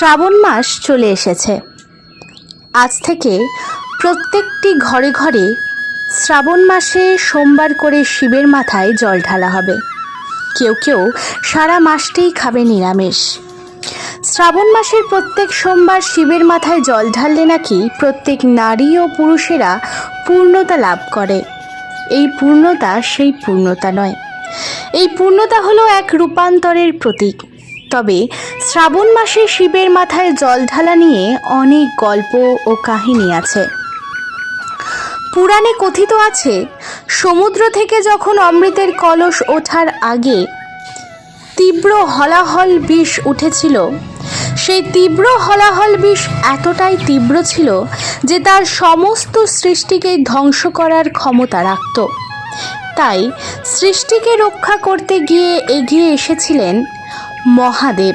শ্রাবণ মাস চলে এসেছে। আজ থেকে প্রত্যেকটি ঘরে ঘরে শ্রাবণ মাসে সোমবার করে শিবের মাথায় জল ঢালা হবে। কেউ কেউ সারা মাসটাই খাবে নিরামিষ। শ্রাবণ মাসের প্রত্যেক সোমবার শিবের মাথায় জল ঢাললে নাকি প্রত্যেক নারী ও পুরুষেরা পূর্ণতা লাভ করে। এই পূর্ণতা সেই পূর্ণতা নয়। এই পূর্ণতা হলো এক রূপান্তরের প্রতীক। তবে শ্রাবণ মাসে শিবের মাথায় জল ঢালা নিয়ে অনেক গল্প ও কাহিনী আছে। পুরাণে কথিত আছে, সমুদ্র থেকে যখন অমৃতের কলস ওঠার আগে তীব্র হলাহল বিষ উঠেছিল, সেই তীব্র হলাহল বিষ এতটাই তীব্র ছিল যে তার সমস্ত সৃষ্টিকে ধ্বংস করার ক্ষমতা রাখত। তাই সৃষ্টিকে রক্ষা করতে গিয়ে এগিয়ে এসেছিলেন মহাদেব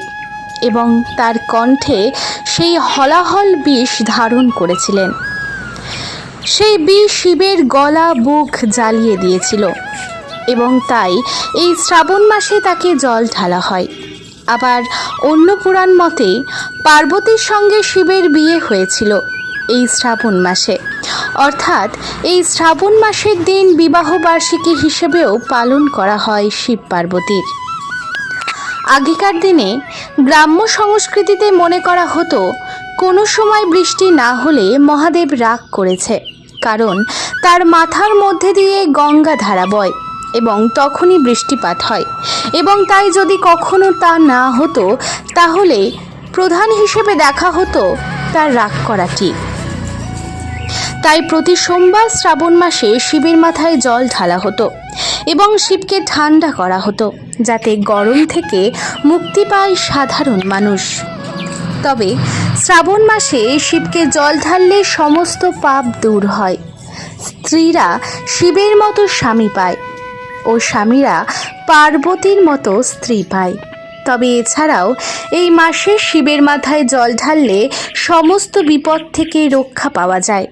এবং তার কণ্ঠে সেই হলাহল বিষ ধারণ করেছিলেন। সেই বিষ শিবের গলা বুক জ্বালিয়ে দিয়েছিল এবং তাই এই শ্রাবণ মাসে তাকে জল ঢালা হয়। আবার অন্য পুরাণ মতে পার্বতীর সঙ্গে শিবের বিয়ে হয়েছিল এই শ্রাবণ মাসে। অর্থাৎ এই শ্রাবণ মাসের দিন বিবাহবার্ষিকী হিসেবেও পালন করা হয় শিব পার্বতীর। আগেকার দিনে গ্রাম্য সংস্কৃতিতে মনে করা হতো, কোনো সময় বৃষ্টি না হলে মহাদেব রাগ করেছে, কারণ তার মাথার মধ্যে দিয়ে গঙ্গা ধারা বয় এবং তখনই বৃষ্টিপাত হয়। এবং তাই যদি কখনো তা না হতো, তাহলে প্রধান হিসেবে দেখা হতো তার রাগ করাটি। তাই প্রতি সোমবার শ্রাবণ মাসে শিবের মাথায় জল ঢালা হতো। এবং শিবকে ঠান্ডা করা হতো, যাতে গরম থেকে মুক্তি পায় সাধারণ মানুষ। তবে শ্রাবণ মাসে শিবকে জল ঢাললে সমস্ত পাপ দূর হয়। স্ত্রীরা শিবের মতো স্বামী পায় ও স্বামীরা পার্বতীর মতো স্ত্রী পায়। তবে এছাড়াও এই মাসে শিবের মাথায় জল ঢাললে সমস্ত বিপদ থেকে রক্ষা পাওয়া যায়।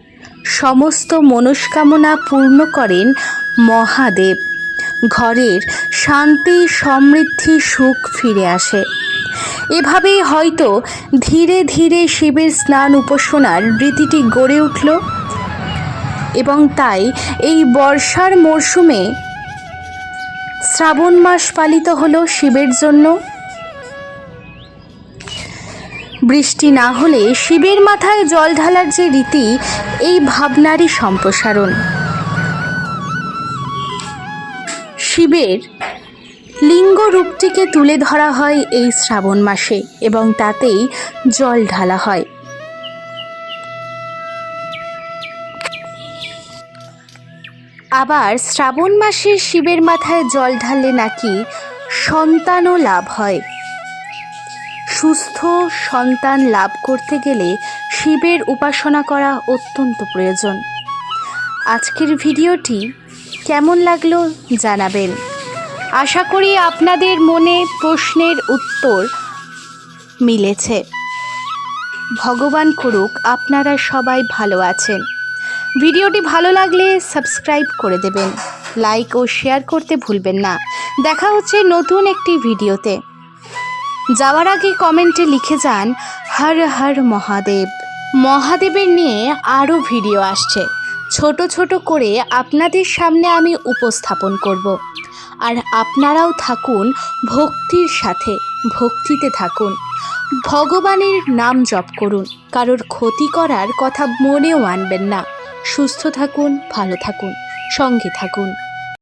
সমস্ত মনস্কামনা পূর্ণ করেন মহাদেব। ঘরের শান্তি, সমৃদ্ধি, সুখ ফিরে আসে। এভাবেই হয়তো ধীরে ধীরে শিবের স্নান উপাসনার রীতিটি গড়ে উঠল এবং তাই এই বর্ষার মরশুমে শ্রাবণ মাস পালিত হলো শিবের জন্য। বৃষ্টি না হলে শিবের মাথায় জল ঢালার যে রীতি, এই ভাবনারই সম্প্রসারণ। শিবের লিঙ্গ রূপটিকে তুলে ধরা হয় এই শ্রাবণ মাসে এবং তাতেই জল ঢালা হয়। আবার শ্রাবণ মাসে শিবের মাথায় জল ঢাললে নাকি সন্তানও লাভ হয়। সুস্থ সন্তান লাভ করতে গেলে শিবের উপাসনা করা অত্যন্ত প্রয়োজন। আজকের ভিডিওটি কেমন লাগল জানাবেন। আশা করি আপনাদের মনে প্রশ্নের উত্তর মিলেছে। ভগবান করুক, আপনারা সবাই ভালো আছেন। ভিডিওটি ভালো লাগলে সাবস্ক্রাইব করে দেবেন। লাইক ও শেয়ার করতে ভুলবেন না। দেখা হচ্ছে নতুন একটি ভিডিওতে। যাওয়ার আগে কমেন্টে লিখে যান, হর হর মহাদেব। মহাদেবের নিয়ে আরও ভিডিও আসছে। ছোট ছোট করে আপনাদের সামনে আমি উপস্থাপন করব। আর আপনারাও থাকুন ভক্তির সাথে, ভক্তিতে থাকুন। ভগবানের নাম জপ করুন। কারোর ক্ষতি করার কথা মনেও আনবেন না। সুস্থ থাকুন, ভালো থাকুন, সঙ্গে থাকুন।